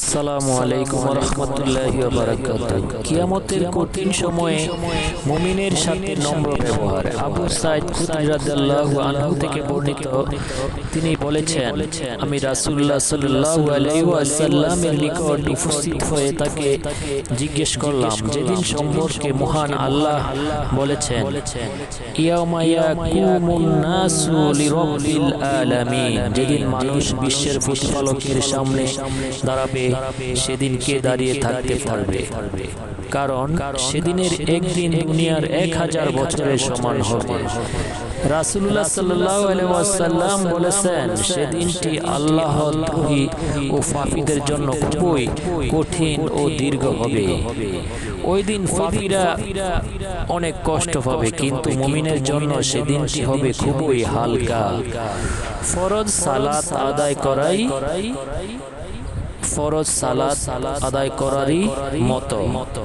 আসসালামু আলাইকুম রহমতুল্লাহ কিয়ামতের কঠিন সময়ে মুমিনের সাথে নম্র ব্যবহার। আবু সাইদ খুদরি আনহু থেকে বর্ণিত তিনি বলেছেন আমি রাসূলুল্লাহ সাল্লাল্লাহু আলাইহি ওয়াসাল্লামের নিকট উপস্থিত হয়ে তাকে জিজ্ঞেস করলাম যেদিন সম্পর্কে মহান আল্লাহ বলেছেন ইয়াউমা ইয়াকুমুন নাসু লিরাব্বিল আলামিন। যেদিন মানুষ বিশ্বের প্রতিপালকের সামনে দাঁড়াবে সেদিন কে দাঁড়িয়ে থাকতে পারবে? কারণ সেদিনের একদিন দুনিয়ার এক হাজার বছরের সমান হবে। রাসুল্লাহ সাল্লাহ আলাইসাল্লাম বলেছেন সেদিনটি আল্লাহ দ্রোহী ও ফাফিদের জন্য খুবই কঠিন ও দীর্ঘ হবে। ওই দিন ফাফিরা অনেক কষ্ট পাবে কিন্তু মুমিনের জন্য সেদিনটি হবে খুবই হালকা। ফরজ সালাত আদায় করাই ফরজ সালাদ আদায় করারই মতো মতো।